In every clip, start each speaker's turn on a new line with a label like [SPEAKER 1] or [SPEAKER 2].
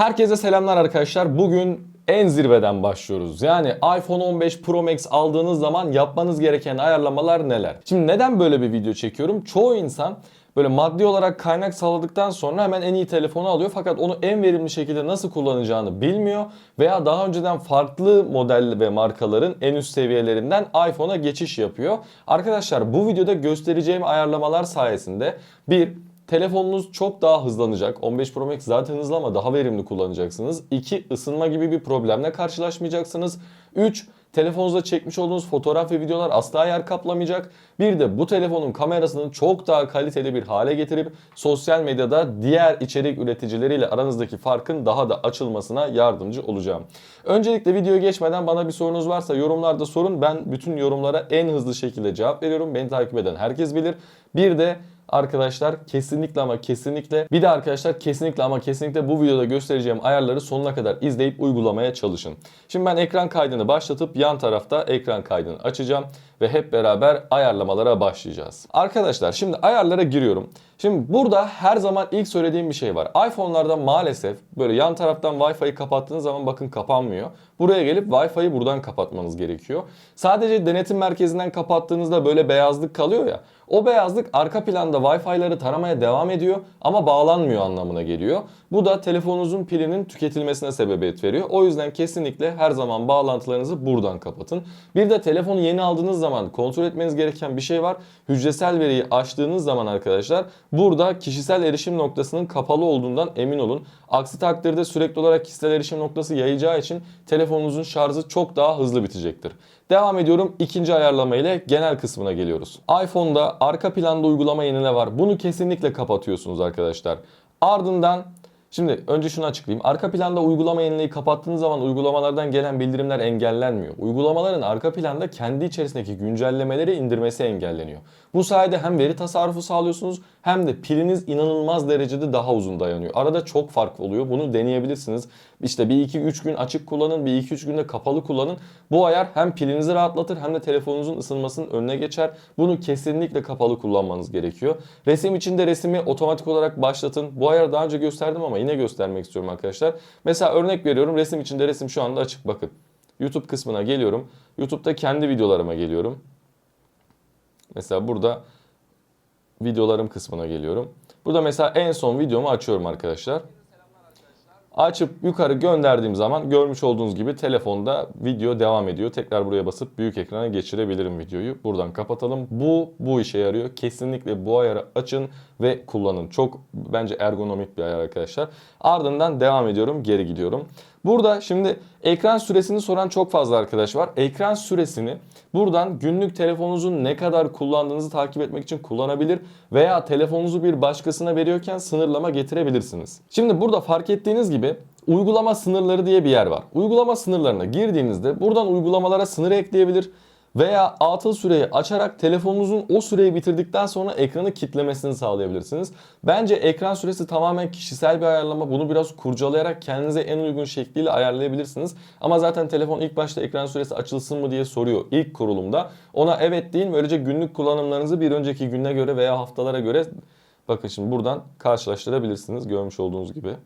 [SPEAKER 1] Herkese selamlar arkadaşlar. Bugün en zirveden başlıyoruz. Yani iPhone 15 Pro Max aldığınız zaman yapmanız gereken ayarlamalar neler? Şimdi neden böyle bir video çekiyorum? Çoğu insan böyle maddi olarak kaynak sağladıktan sonra hemen en iyi telefonu alıyor fakat onu en verimli şekilde nasıl kullanacağını bilmiyor veya daha önceden farklı model ve markaların en üst seviyelerinden iPhone'a geçiş yapıyor. Arkadaşlar bu videoda göstereceğim ayarlamalar sayesinde bir Telefonunuz çok daha hızlanacak. 15 Pro Max zaten hızlı ama daha verimli kullanacaksınız. 2. ısınma gibi bir problemle karşılaşmayacaksınız. 3. Telefonunuzda çekmiş olduğunuz fotoğraf ve videolar asla yer kaplamayacak. Bir de bu telefonun kamerasını çok daha kaliteli bir hale getirip sosyal medyada diğer içerik üreticileriyle aranızdaki farkın daha da açılmasına yardımcı olacağım. Öncelikle videoya geçmeden bana bir sorunuz varsa yorumlarda sorun. Ben bütün yorumlara en hızlı şekilde cevap veriyorum. Beni takip eden herkes bilir. Bir de Arkadaşlar kesinlikle ama kesinlikle bir de arkadaşlar kesinlikle ama kesinlikle bu videoda göstereceğim ayarları sonuna kadar izleyip uygulamaya çalışın. Şimdi ben ekran kaydını başlatıp yan tarafta ekran kaydını açacağım ve hep beraber ayarlamalara başlayacağız. Arkadaşlar şimdi ayarlara giriyorum. Şimdi burada her zaman ilk söylediğim bir şey var. iPhone'larda maalesef böyle yan taraftan Wi-Fi'yi kapattığınız zaman bakın kapanmıyor. Buraya gelip Wi-Fi'yi buradan kapatmanız gerekiyor. Sadece denetim merkezinden kapattığınızda böyle beyazlık kalıyor ya. O beyazlık arka planda Wi-Fi'ları taramaya devam ediyor ama bağlanmıyor anlamına geliyor. Bu da telefonunuzun pilinin tüketilmesine sebebiyet veriyor. O yüzden kesinlikle her zaman bağlantılarınızı buradan kapatın. Bir de telefonu yeni aldığınız zaman kontrol etmeniz gereken bir şey var. Hücresel veriyi açtığınız zaman arkadaşlar burada kişisel erişim noktasının kapalı olduğundan emin olun. Aksi takdirde sürekli olarak kişisel erişim noktası yayacağı için telefonunuzun şarjı çok daha hızlı bitecektir. Devam ediyorum ikinci ayarlama ile genel kısmına geliyoruz. iPhone'da arka planda uygulama yenile var. Bunu kesinlikle kapatıyorsunuz arkadaşlar. Ardından Şimdi önce şunu açıklayayım. Arka planda uygulama yenileyi kapattığınız zaman uygulamalardan gelen bildirimler engellenmiyor. Uygulamaların arka planda kendi içerisindeki güncellemeleri indirmesi engelleniyor. Bu sayede hem veri tasarrufu sağlıyorsunuz hem de piliniz inanılmaz derecede daha uzun dayanıyor. Arada çok fark oluyor. Bunu deneyebilirsiniz. İşte bir 2-3 gün açık kullanın, bir 2-3 günde kapalı kullanın. Bu ayar hem pilinizi rahatlatır hem de telefonunuzun ısınmasının önüne geçer. Bunu kesinlikle kapalı kullanmanız gerekiyor. Resim için de resmi otomatik olarak başlatın. Bu ayarı daha önce gösterdim ama yine göstermek istiyorum arkadaşlar. Mesela örnek veriyorum resim içinde resim şu anda açık bakın. YouTube kısmına geliyorum. YouTube'da kendi videolarıma geliyorum. Mesela burada videolarım kısmına geliyorum. Burada mesela en son videomu açıyorum arkadaşlar. Açıp yukarı gönderdiğim zaman görmüş olduğunuz gibi telefonda video devam ediyor. Tekrar buraya basıp büyük ekrana geçirebilirim videoyu. Buradan kapatalım. Bu bu işe yarıyor. Kesinlikle bu ayarı açın ve kullanın. Çok bence ergonomik bir ayar arkadaşlar. Ardından devam ediyorum. Geri gidiyorum. Burada şimdi ekran süresini soran çok fazla arkadaş var. Ekran süresini buradan günlük telefonunuzun ne kadar kullandığınızı takip etmek için kullanabilir veya telefonunuzu bir başkasına veriyorken sınırlama getirebilirsiniz. Şimdi burada fark ettiğiniz gibi uygulama sınırları diye bir yer var. Uygulama sınırlarına girdiğinizde buradan uygulamalara sınır ekleyebilir veya atıl süreyi açarak telefonunuzun o süreyi bitirdikten sonra ekranı kitlemesini sağlayabilirsiniz. Bence ekran süresi tamamen kişisel bir ayarlama. Bunu biraz kurcalayarak kendinize en uygun şekliyle ayarlayabilirsiniz. Ama zaten telefon ilk başta ekran süresi açılsın mı diye soruyor ilk kurulumda. Ona evet deyin. Böylece günlük kullanımlarınızı bir önceki güne göre veya haftalara göre bakın şimdi buradan karşılaştırabilirsiniz görmüş olduğunuz gibi.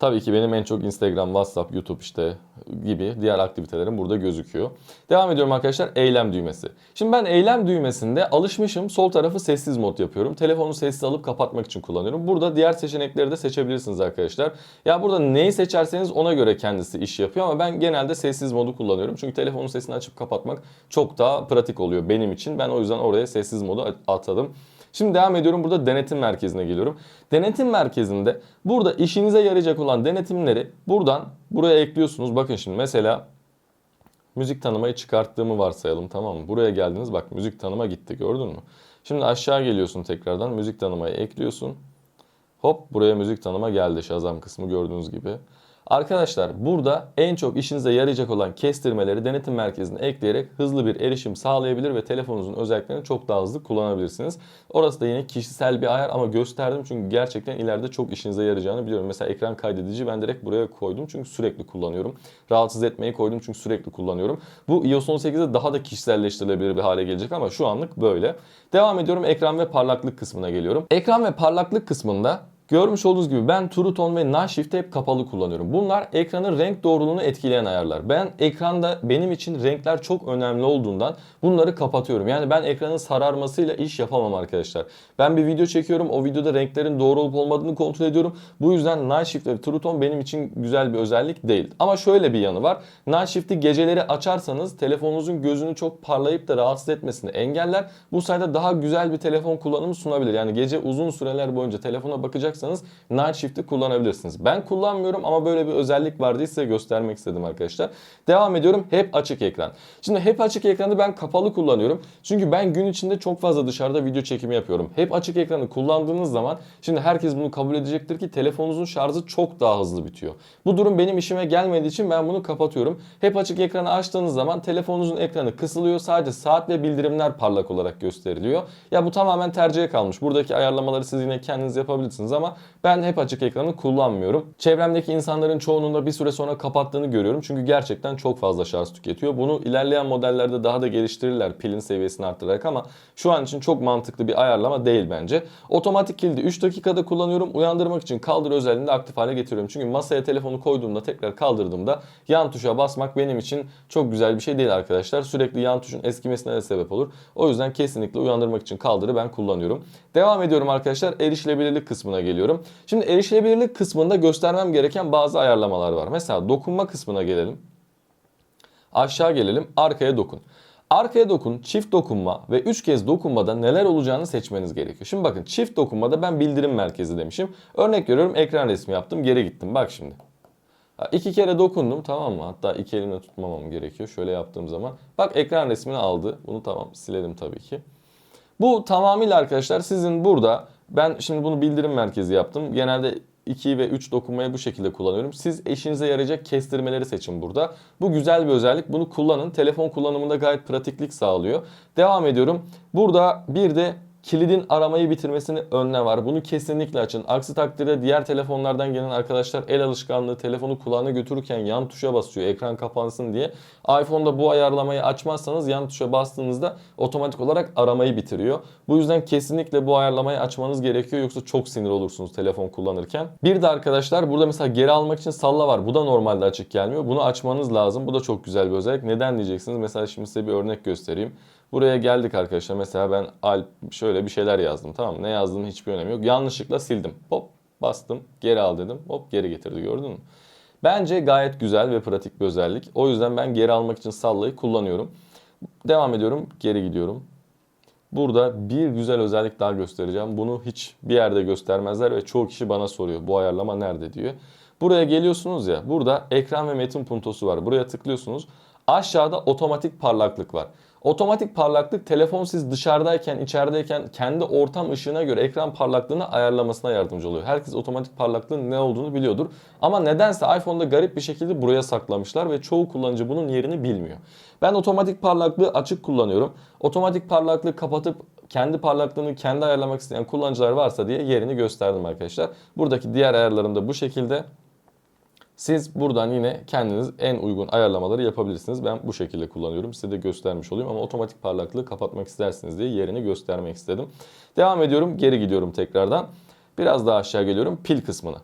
[SPEAKER 1] Tabii ki benim en çok Instagram, WhatsApp, YouTube işte gibi diğer aktivitelerim burada gözüküyor. Devam ediyorum arkadaşlar eylem düğmesi. Şimdi ben eylem düğmesinde alışmışım sol tarafı sessiz mod yapıyorum. Telefonu sessiz alıp kapatmak için kullanıyorum. Burada diğer seçenekleri de seçebilirsiniz arkadaşlar. Ya burada neyi seçerseniz ona göre kendisi iş yapıyor ama ben genelde sessiz modu kullanıyorum. Çünkü telefonun sesini açıp kapatmak çok daha pratik oluyor benim için. Ben o yüzden oraya sessiz modu atadım. Şimdi devam ediyorum burada denetim merkezine geliyorum. Denetim merkezinde burada işinize yarayacak olan denetimleri buradan buraya ekliyorsunuz. Bakın şimdi mesela müzik tanımayı çıkarttığımı varsayalım tamam mı? Buraya geldiniz bak müzik tanıma gitti gördün mü? Şimdi aşağı geliyorsun tekrardan müzik tanımayı ekliyorsun. Hop buraya müzik tanıma geldi Shazam kısmı gördüğünüz gibi. Arkadaşlar burada en çok işinize yarayacak olan kestirmeleri denetim merkezine ekleyerek hızlı bir erişim sağlayabilir ve telefonunuzun özelliklerini çok daha hızlı kullanabilirsiniz. Orası da yine kişisel bir ayar ama gösterdim çünkü gerçekten ileride çok işinize yarayacağını biliyorum. Mesela ekran kaydedici ben direkt buraya koydum çünkü sürekli kullanıyorum. Rahatsız etmeyi koydum çünkü sürekli kullanıyorum. Bu iOS 18'de daha da kişiselleştirilebilir bir hale gelecek ama şu anlık böyle. Devam ediyorum ekran ve parlaklık kısmına geliyorum. Ekran ve parlaklık kısmında Görmüş olduğunuz gibi ben True Tone ve Night Shift'i hep kapalı kullanıyorum. Bunlar ekranın renk doğruluğunu etkileyen ayarlar. Ben ekranda benim için renkler çok önemli olduğundan bunları kapatıyorum. Yani ben ekranın sararmasıyla iş yapamam arkadaşlar. Ben bir video çekiyorum. O videoda renklerin doğru olup olmadığını kontrol ediyorum. Bu yüzden Night Shift ve True Tone benim için güzel bir özellik değil. Ama şöyle bir yanı var. Night Shift'i geceleri açarsanız telefonunuzun gözünü çok parlayıp da rahatsız etmesini engeller. Bu sayede daha güzel bir telefon kullanımı sunabilir. Yani gece uzun süreler boyunca telefona bakacaksanız Night Shift'i kullanabilirsiniz. Ben kullanmıyorum ama böyle bir özellik var diye size göstermek istedim arkadaşlar. Devam ediyorum. Hep açık ekran. Şimdi hep açık ekranı ben kapalı kullanıyorum. Çünkü ben gün içinde çok fazla dışarıda video çekimi yapıyorum. Hep açık ekranı kullandığınız zaman şimdi herkes bunu kabul edecektir ki telefonunuzun şarjı çok daha hızlı bitiyor. Bu durum benim işime gelmediği için ben bunu kapatıyorum. Hep açık ekranı açtığınız zaman telefonunuzun ekranı kısılıyor. Sadece saat ve bildirimler parlak olarak gösteriliyor. Ya bu tamamen tercihe kalmış. Buradaki ayarlamaları siz yine kendiniz yapabilirsiniz ama ben hep açık ekranı kullanmıyorum. Çevremdeki insanların çoğunun da bir süre sonra kapattığını görüyorum. Çünkü gerçekten çok fazla şarj tüketiyor. Bunu ilerleyen modellerde daha da geliştirirler pilin seviyesini arttırarak ama şu an için çok mantıklı bir ayarlama değil bence. Otomatik kilidi 3 dakikada kullanıyorum. Uyandırmak için kaldır özelliğini de aktif hale getiriyorum. Çünkü masaya telefonu koyduğumda tekrar kaldırdığımda yan tuşa basmak benim için çok güzel bir şey değil arkadaşlar. Sürekli yan tuşun eskimesine de sebep olur. O yüzden kesinlikle uyandırmak için kaldırı ben kullanıyorum. Devam ediyorum arkadaşlar. Erişilebilirlik kısmına geliyorum. Şimdi erişilebilirlik kısmında göstermem gereken bazı ayarlamalar var. Mesela dokunma kısmına gelelim. Aşağı gelelim. Arkaya dokun. Arkaya dokun, çift dokunma ve 3 kez dokunmada neler olacağını seçmeniz gerekiyor. Şimdi bakın çift dokunmada ben bildirim merkezi demişim. Örnek veriyorum ekran resmi yaptım geri gittim. Bak şimdi. İki kere dokundum tamam mı? Hatta iki elimle tutmamam gerekiyor. Şöyle yaptığım zaman. Bak ekran resmini aldı. Bunu tamam silelim tabii ki. Bu tamamıyla arkadaşlar sizin burada ben şimdi bunu bildirim merkezi yaptım. Genelde 2 ve 3 dokunmayı bu şekilde kullanıyorum. Siz eşinize yarayacak kestirmeleri seçin burada. Bu güzel bir özellik. Bunu kullanın. Telefon kullanımında gayet pratiklik sağlıyor. Devam ediyorum. Burada bir de kilidin aramayı bitirmesini önle var. Bunu kesinlikle açın. Aksi takdirde diğer telefonlardan gelen arkadaşlar el alışkanlığı telefonu kulağına götürürken yan tuşa basıyor ekran kapansın diye. iPhone'da bu ayarlamayı açmazsanız yan tuşa bastığınızda otomatik olarak aramayı bitiriyor. Bu yüzden kesinlikle bu ayarlamayı açmanız gerekiyor yoksa çok sinir olursunuz telefon kullanırken. Bir de arkadaşlar burada mesela geri almak için salla var. Bu da normalde açık gelmiyor. Bunu açmanız lazım. Bu da çok güzel bir özellik. Neden diyeceksiniz? Mesela şimdi size bir örnek göstereyim. Buraya geldik arkadaşlar. Mesela ben Alp şöyle bir şeyler yazdım. Tamam mı? Ne yazdığımın hiçbir önemi yok. Yanlışlıkla sildim. Hop bastım. Geri al dedim. Hop geri getirdi. Gördün mü? Bence gayet güzel ve pratik bir özellik. O yüzden ben geri almak için sallayı kullanıyorum. Devam ediyorum. Geri gidiyorum. Burada bir güzel özellik daha göstereceğim. Bunu hiç bir yerde göstermezler ve çoğu kişi bana soruyor. Bu ayarlama nerede diyor. Buraya geliyorsunuz ya. Burada ekran ve metin puntosu var. Buraya tıklıyorsunuz. Aşağıda otomatik parlaklık var. Otomatik parlaklık telefon siz dışarıdayken, içerideyken kendi ortam ışığına göre ekran parlaklığını ayarlamasına yardımcı oluyor. Herkes otomatik parlaklığın ne olduğunu biliyordur. Ama nedense iPhone'da garip bir şekilde buraya saklamışlar ve çoğu kullanıcı bunun yerini bilmiyor. Ben otomatik parlaklığı açık kullanıyorum. Otomatik parlaklığı kapatıp kendi parlaklığını kendi ayarlamak isteyen kullanıcılar varsa diye yerini gösterdim arkadaşlar. Buradaki diğer ayarlarım da bu şekilde. Siz buradan yine kendiniz en uygun ayarlamaları yapabilirsiniz. Ben bu şekilde kullanıyorum. Size de göstermiş olayım ama otomatik parlaklığı kapatmak istersiniz diye yerini göstermek istedim. Devam ediyorum. Geri gidiyorum tekrardan. Biraz daha aşağı geliyorum pil kısmına.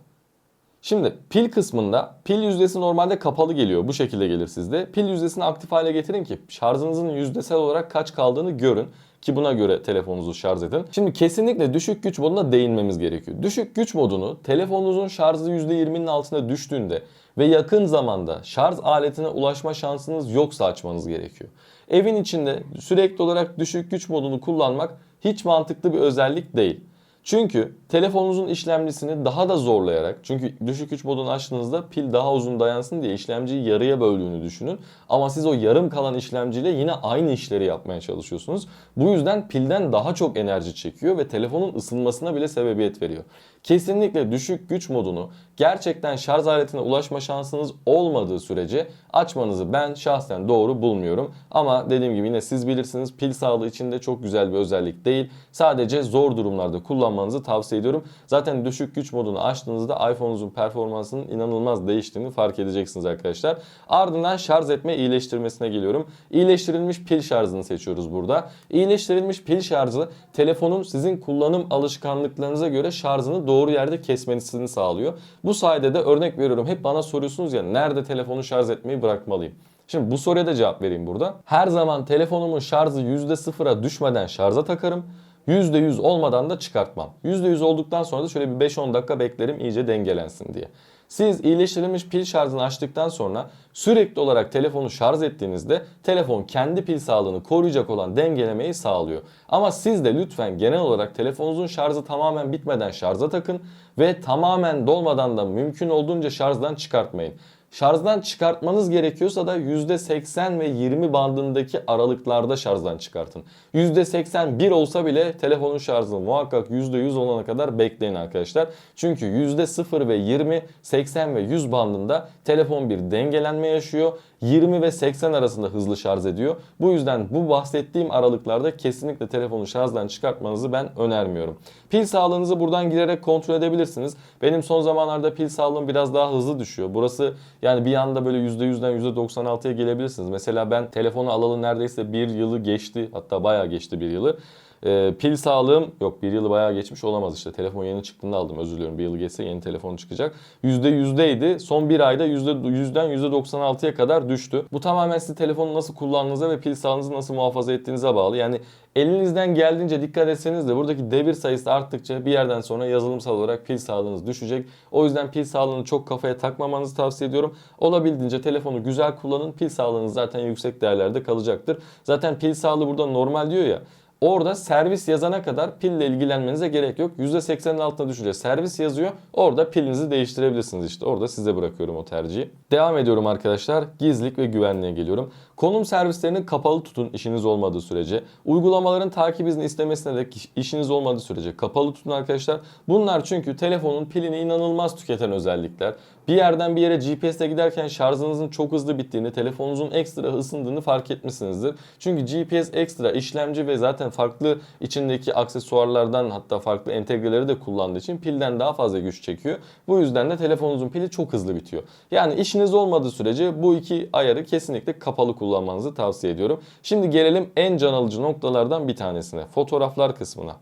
[SPEAKER 1] Şimdi pil kısmında pil yüzdesi normalde kapalı geliyor. Bu şekilde gelir sizde. Pil yüzdesini aktif hale getirin ki şarjınızın yüzdesel olarak kaç kaldığını görün. Ki buna göre telefonunuzu şarj edin. Şimdi kesinlikle düşük güç moduna değinmemiz gerekiyor. Düşük güç modunu telefonunuzun şarjı %20'nin altına düştüğünde ve yakın zamanda şarj aletine ulaşma şansınız yoksa açmanız gerekiyor. Evin içinde sürekli olarak düşük güç modunu kullanmak hiç mantıklı bir özellik değil. Çünkü telefonunuzun işlemcisini daha da zorlayarak çünkü düşük güç modunu açtığınızda pil daha uzun dayansın diye işlemciyi yarıya böldüğünü düşünün. Ama siz o yarım kalan işlemciyle yine aynı işleri yapmaya çalışıyorsunuz. Bu yüzden pilden daha çok enerji çekiyor ve telefonun ısınmasına bile sebebiyet veriyor. Kesinlikle düşük güç modunu gerçekten şarj aletine ulaşma şansınız olmadığı sürece açmanızı ben şahsen doğru bulmuyorum. Ama dediğim gibi yine siz bilirsiniz pil sağlığı için de çok güzel bir özellik değil. Sadece zor durumlarda kullanmanızı tavsiye ediyorum. Zaten düşük güç modunu açtığınızda iPhone'unuzun performansının inanılmaz değiştiğini fark edeceksiniz arkadaşlar. Ardından şarj etme iyileştirmesine geliyorum. İyileştirilmiş pil şarjını seçiyoruz burada. İyileştirilmiş pil şarjı telefonun sizin kullanım alışkanlıklarınıza göre şarjını doğru yerde kesmesini sağlıyor. Bu sayede de örnek veriyorum hep bana soruyorsunuz ya nerede telefonu şarj etmeyi bırakmalıyım? Şimdi bu soruya da cevap vereyim burada. Her zaman telefonumun şarjı %0'a düşmeden şarja takarım. %100 olmadan da çıkartmam. %100 olduktan sonra da şöyle bir 5-10 dakika beklerim iyice dengelensin diye. Siz iyileştirilmiş pil şarjını açtıktan sonra sürekli olarak telefonu şarj ettiğinizde telefon kendi pil sağlığını koruyacak olan dengelemeyi sağlıyor. Ama siz de lütfen genel olarak telefonunuzun şarjı tamamen bitmeden şarja takın ve tamamen dolmadan da mümkün olduğunca şarjdan çıkartmayın. Şarjdan çıkartmanız gerekiyorsa da %80 ve 20 bandındaki aralıklarda şarjdan çıkartın. %81 olsa bile telefonun şarjını muhakkak %100 olana kadar bekleyin arkadaşlar. Çünkü %0 ve 20, 80 ve 100 bandında telefon bir dengelenme yaşıyor. 20 ve 80 arasında hızlı şarj ediyor. Bu yüzden bu bahsettiğim aralıklarda kesinlikle telefonu şarjdan çıkartmanızı ben önermiyorum. Pil sağlığınızı buradan girerek kontrol edebilirsiniz. Benim son zamanlarda pil sağlığım biraz daha hızlı düşüyor. Burası yani bir anda böyle %100'den %96'ya gelebilirsiniz. Mesela ben telefonu alalı neredeyse bir yılı geçti. Hatta bayağı geçti bir yılı. Ee, pil sağlığım yok bir yılı bayağı geçmiş olamaz işte. Telefon yeni çıktığında aldım özür diliyorum. Bir yıl geçse yeni telefon çıkacak. %100'deydi. Son bir ayda %100'den %96'ya kadar düştü. Bu tamamen sizi telefonu nasıl kullandığınıza ve pil sağlığınızı nasıl muhafaza ettiğinize bağlı. Yani elinizden geldiğince dikkat etseniz de buradaki devir sayısı arttıkça bir yerden sonra yazılımsal olarak pil sağlığınız düşecek. O yüzden pil sağlığını çok kafaya takmamanızı tavsiye ediyorum. Olabildiğince telefonu güzel kullanın. Pil sağlığınız zaten yüksek değerlerde kalacaktır. Zaten pil sağlığı burada normal diyor ya. Orada servis yazana kadar pille ilgilenmenize gerek yok. %80'in altına düşünce servis yazıyor. Orada pilinizi değiştirebilirsiniz işte. Orada size bırakıyorum o tercihi. Devam ediyorum arkadaşlar. Gizlilik ve güvenliğe geliyorum. Konum servislerini kapalı tutun işiniz olmadığı sürece. Uygulamaların takip izni istemesine de işiniz olmadığı sürece kapalı tutun arkadaşlar. Bunlar çünkü telefonun pilini inanılmaz tüketen özellikler. Bir yerden bir yere GPS'te giderken şarjınızın çok hızlı bittiğini, telefonunuzun ekstra ısındığını fark etmişsinizdir. Çünkü GPS ekstra işlemci ve zaten farklı içindeki aksesuarlardan hatta farklı entegreleri de kullandığı için pilden daha fazla güç çekiyor. Bu yüzden de telefonunuzun pili çok hızlı bitiyor. Yani işiniz olmadığı sürece bu iki ayarı kesinlikle kapalı kullanmanızı tavsiye ediyorum. Şimdi gelelim en can alıcı noktalardan bir tanesine. Fotoğraflar kısmına.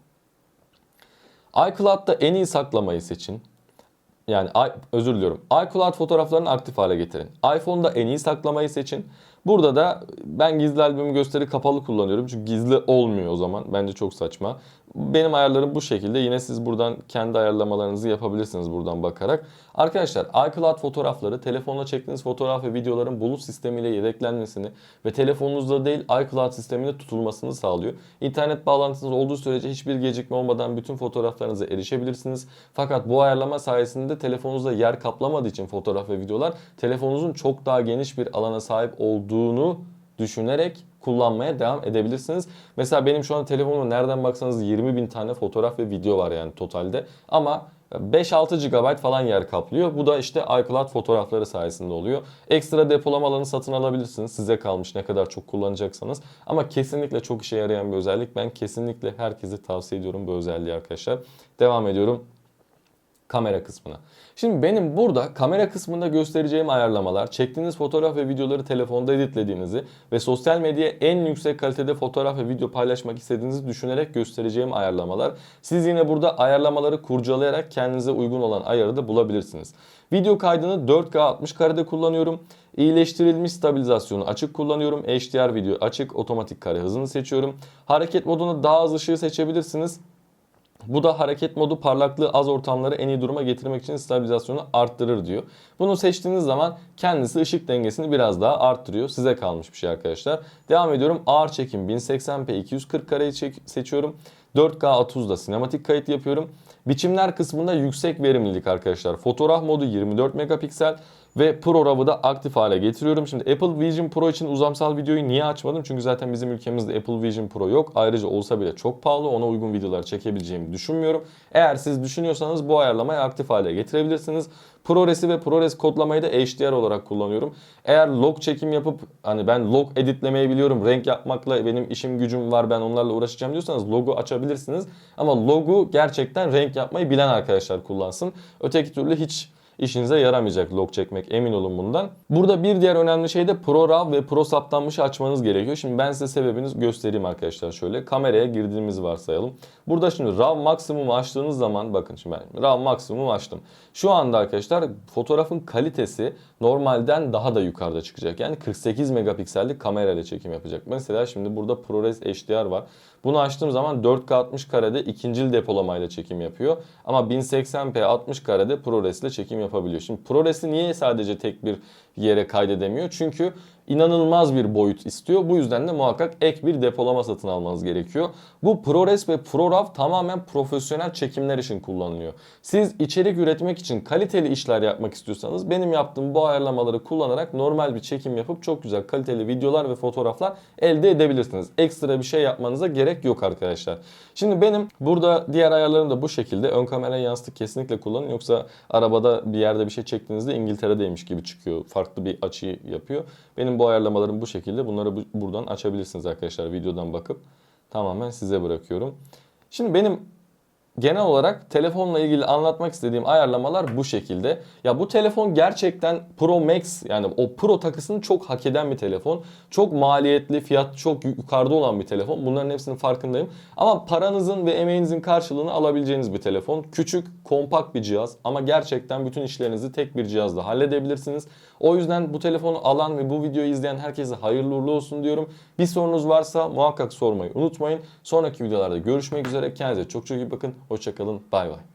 [SPEAKER 1] iCloud'da en iyi saklamayı seçin. Yani özür diliyorum. iCloud fotoğraflarını aktif hale getirin. iPhone'da en iyi saklamayı seçin. Burada da ben gizli albüm gösteri kapalı kullanıyorum. Çünkü gizli olmuyor o zaman. Bence çok saçma. Benim ayarlarım bu şekilde. Yine siz buradan kendi ayarlamalarınızı yapabilirsiniz buradan bakarak. Arkadaşlar iCloud fotoğrafları telefonla çektiğiniz fotoğraf ve videoların bulut sistemiyle yedeklenmesini ve telefonunuzda değil iCloud sisteminde tutulmasını sağlıyor. İnternet bağlantınız olduğu sürece hiçbir gecikme olmadan bütün fotoğraflarınıza erişebilirsiniz. Fakat bu ayarlama sayesinde telefonunuzda yer kaplamadığı için fotoğraf ve videolar telefonunuzun çok daha geniş bir alana sahip olduğunu düşünerek kullanmaya devam edebilirsiniz. Mesela benim şu an telefonumda nereden baksanız 20 bin tane fotoğraf ve video var yani totalde. Ama 5-6 GB falan yer kaplıyor. Bu da işte iCloud fotoğrafları sayesinde oluyor. Ekstra depolama alanı satın alabilirsiniz. Size kalmış ne kadar çok kullanacaksanız. Ama kesinlikle çok işe yarayan bir özellik. Ben kesinlikle herkese tavsiye ediyorum bu özelliği arkadaşlar. Devam ediyorum kamera kısmına. Şimdi benim burada kamera kısmında göstereceğim ayarlamalar çektiğiniz fotoğraf ve videoları telefonda editlediğinizi ve sosyal medyaya en yüksek kalitede fotoğraf ve video paylaşmak istediğinizi düşünerek göstereceğim ayarlamalar. Siz yine burada ayarlamaları kurcalayarak kendinize uygun olan ayarı da bulabilirsiniz. Video kaydını 4K 60 karede kullanıyorum. İyileştirilmiş stabilizasyonu açık kullanıyorum. HDR video açık, otomatik kare hızını seçiyorum. Hareket modunu daha az ışığı seçebilirsiniz. Bu da hareket modu parlaklığı az ortamları en iyi duruma getirmek için stabilizasyonu arttırır diyor. Bunu seçtiğiniz zaman kendisi ışık dengesini biraz daha arttırıyor. Size kalmış bir şey arkadaşlar. Devam ediyorum. Ağır çekim 1080p 240 kareyi seçiyorum. 4K 30'da sinematik kayıt yapıyorum. Biçimler kısmında yüksek verimlilik arkadaşlar. Fotoğraf modu 24 megapiksel ve Pro RAW'ı da aktif hale getiriyorum. Şimdi Apple Vision Pro için uzamsal videoyu niye açmadım? Çünkü zaten bizim ülkemizde Apple Vision Pro yok. Ayrıca olsa bile çok pahalı. Ona uygun videolar çekebileceğimi düşünmüyorum. Eğer siz düşünüyorsanız bu ayarlamayı aktif hale getirebilirsiniz. ProRes'i ve ProRes kodlamayı da HDR olarak kullanıyorum. Eğer log çekim yapıp hani ben log editlemeyi biliyorum, renk yapmakla benim işim gücüm var ben onlarla uğraşacağım diyorsanız logo açabilirsiniz. Ama logo gerçekten renk yapmayı bilen arkadaşlar kullansın. Öteki türlü hiç işinize yaramayacak log çekmek emin olun bundan. Burada bir diğer önemli şey de ProRAW ve Pro saptanmışı açmanız gerekiyor. Şimdi ben size sebebini göstereyim arkadaşlar şöyle. Kameraya girdiğimizi varsayalım. Burada şimdi RAW maksimum açtığınız zaman bakın şimdi ben RAW maksimum açtım. Şu anda arkadaşlar fotoğrafın kalitesi normalden daha da yukarıda çıkacak. Yani 48 megapiksellik kamerayla çekim yapacak. Mesela şimdi burada ProRes HDR var. Bunu açtığım zaman 4K 60 karede ikincil depolamayla çekim yapıyor. Ama 1080p 60 karede ProRes ile çekim yapabiliyor. Şimdi ProRes'i niye sadece tek bir yere kaydedemiyor? Çünkü inanılmaz bir boyut istiyor. Bu yüzden de muhakkak ek bir depolama satın almanız gerekiyor. Bu ProRes ve ProRAW tamamen profesyonel çekimler için kullanılıyor. Siz içerik üretmek için kaliteli işler yapmak istiyorsanız benim yaptığım bu ayarlamaları kullanarak normal bir çekim yapıp çok güzel kaliteli videolar ve fotoğraflar elde edebilirsiniz. Ekstra bir şey yapmanıza gerek yok arkadaşlar. Şimdi benim burada diğer ayarlarım da bu şekilde. Ön kamera yansıtık kesinlikle kullanın. Yoksa arabada bir yerde bir şey çektiğinizde İngiltere'deymiş gibi çıkıyor. Farklı bir açıyı yapıyor. Bu ayarlamalarım bu şekilde. Bunları bu- buradan açabilirsiniz arkadaşlar videodan bakıp. Tamamen size bırakıyorum. Şimdi benim genel olarak telefonla ilgili anlatmak istediğim ayarlamalar bu şekilde. Ya bu telefon gerçekten Pro Max yani o Pro takısını çok hak eden bir telefon. Çok maliyetli, fiyat çok yukarıda olan bir telefon. Bunların hepsinin farkındayım. Ama paranızın ve emeğinizin karşılığını alabileceğiniz bir telefon. Küçük, kompakt bir cihaz ama gerçekten bütün işlerinizi tek bir cihazla halledebilirsiniz. O yüzden bu telefonu alan ve bu videoyu izleyen herkese hayırlı uğurlu olsun diyorum. Bir sorunuz varsa muhakkak sormayı unutmayın. Sonraki videolarda görüşmek üzere. Kendinize çok çok iyi bakın. Hoşçakalın. Bay bay.